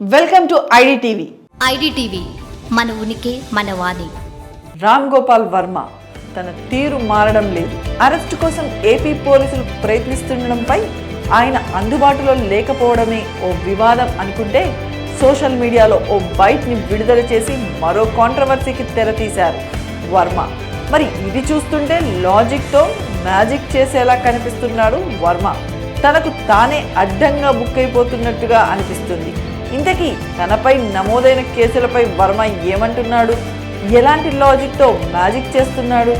Welcome to IDTV. IDTV మన ఉనికి మన వాణి. రామ్ గోపాల్ వర్మ తన తీరు మారడం లేదు. అరెస్ట్ కోసం ఏపీ పోలీసులు ప్రయత్నిస్తుండడంపై ఆయన అందుబాటులో లేకపోవడమే ఓ వివాదం అనుకుంటే సోషల్ మీడియాలో ఓ బైట్ని విడుదల చేసి మరో కాంట్రవర్సీకి తెరతీశారు వర్మ. మరి ఇది చూస్తుంటే లాజిక్తో మ్యాజిక్ చేసేలా కనిపిస్తున్నాడు వర్మ. తనకు తానే అడ్డంగా బుక్ అయిపోతున్నట్టుగా అనిపిస్తుంది. ఇంతకీ తనపై నమోదైన కేసులపై వర్మ ఏమంటున్నాడు? ఎలాంటి లాజిక్తో మ్యాజిక్ చేస్తున్నాడు?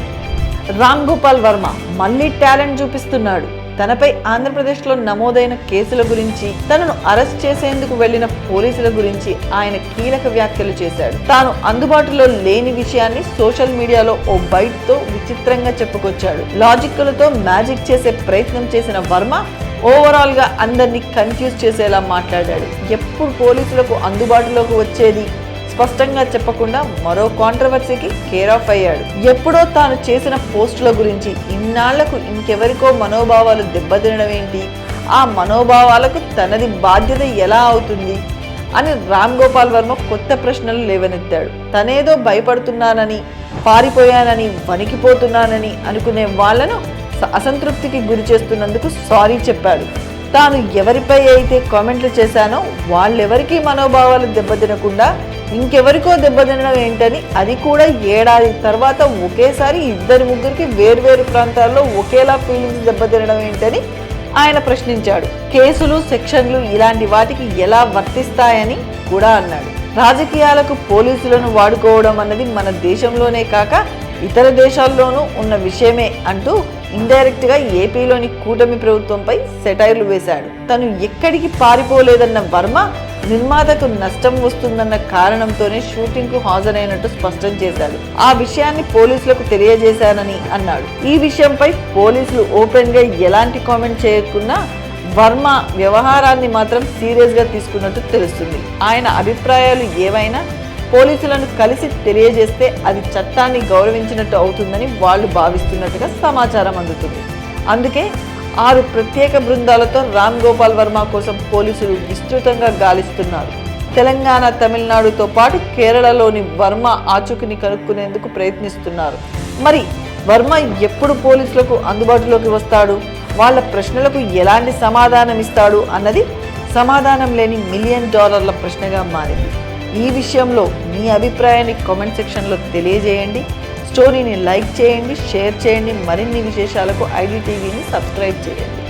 రామ్ గోపాల్ వర్మ మళ్ళీ టాలెంట్ చూపిస్తున్నాడు. తనపై ఆంధ్రప్రదేశ్లో నమోదైన కేసుల గురించి తనను అరెస్ట్ చేసేందుకు వెళ్ళిన పోలీసుల గురించి ఆయన కీలక వ్యాఖ్యలు చేశాడు. తాను అందుబాటులో లేని విషయాన్ని సోషల్ మీడియాలో ఓ బైట్తో విచిత్రంగా చెప్పుకొచ్చాడు. లాజిక్లతో మ్యాజిక్ చేసే ప్రయత్నం చేసిన వర్మ ఓవరాల్గా అందరినీ కన్ఫ్యూజ్ చేసేలా మాట్లాడాడు. ఎప్పుడు పోలీసులకు అందుబాటులోకి వచ్చేది? స్పష్టంగా చెప్పకుండా మరో కాంట్రవర్సీకి కేర్ ఆఫ్ అయ్యాడు. ఎప్పుడో తాను చేసిన పోస్టుల గురించి ఇన్నాళ్ళకు ఇంకెవరికో మనోభావాలు దెబ్బతినడం ఏంటి? ఆ మనోభావాలకు తనది బాధ్యత ఎలా అవుతుంది? అని రామ్ గోపాల్ వర్మ కొత్త ప్రశ్నలు లేవనెత్తాడు. తనేదో భయపడుతున్నానని పారిపోయానని వణికిపోతున్నానని అనుకునే వాళ్ళను అసంతృప్తికి గురి చేస్తున్నందుకు సారీ చెప్పాడు. తాను ఎవరిపై అయితే కామెంట్లు చేశానో వాళ్ళెవరికీ మనోభావాలు దెబ్బతినకుండా ఇంకెవరికో దెబ్బతినడం ఏంటని అది కూడా ఏడాది తర్వాత ఒకేసారి ఇద్దరు ముగ్గురికి వేర్వేరు ప్రాంతాల్లో ఒకేలా ఫీలింగ్స్ దెబ్బతినడం ఏంటని ఆయన ప్రశ్నించాడు. కేసులు సెక్షన్లు ఇలాంటి వాటికి ఎలా వర్తిస్తాయని కూడా అన్నాడు. రాజకీయాలకు పోలీసులను వాడుకోవడం అన్నది మన దేశంలోనే కాక ఇతర దేశాల్లోనూ ఉన్న విషయమే అంటూ ఇండైరెక్ట్గా ఏపీలోని కూటమి ప్రభుత్వంపై సెటైర్లు వేశాడు. తను ఎక్కడికి పారిపోలేదన్న వర్మ నిర్మాతకు నష్టం వస్తుందన్న కారణంతోనే షూటింగ్కు హాజరైనట్టు స్పష్టం చేశాడు. ఆ విషయాన్ని పోలీసులకు తెలియజేశానని అన్నాడు. ఈ విషయంపై పోలీసులు ఓపెన్గా ఎలాంటి కామెంట్ చేయకున్నా వర్మ వ్యవహారాన్ని మాత్రం సీరియస్గా తీసుకున్నట్టు తెలుస్తుంది. ఆయన అభిప్రాయాలు ఏవైనా పోలీసులను కలిసి తెలియజేస్తే అది చట్టాన్ని గౌరవించినట్టు అవుతుందని వాళ్ళు భావిస్తున్నట్టుగా సమాచారం అందుతుంది. అందుకే ఆరు ప్రత్యేక బృందాలతో రామ్ గోపాల్ వర్మ కోసం పోలీసులు విస్తృతంగా గాలిస్తున్నారు. తెలంగాణ తమిళనాడుతో పాటు కేరళలోని వర్మ ఆచూకీని కనుక్కునేందుకు ప్రయత్నిస్తున్నారు. మరి వర్మ ఎప్పుడు పోలీసులకు అందుబాటులోకి వస్తాడు? వాళ్ళ ప్రశ్నలకు ఎలాంటి సమాధానం ఇస్తాడు అన్నది సమాధానం లేని మిలియన్ డాలర్ల ప్రశ్నగా మారింది. ఈ విషయంలో మీ అభిప్రాయాన్ని కామెంట్ సెక్షన్లో తెలియజేయండి. స్టోరీని లైక్ చేయండి షేర్ చేయండి మరిన్ని విశేషాలకు ఐడి టీవీని సబ్స్క్రైబ్ చేయండి.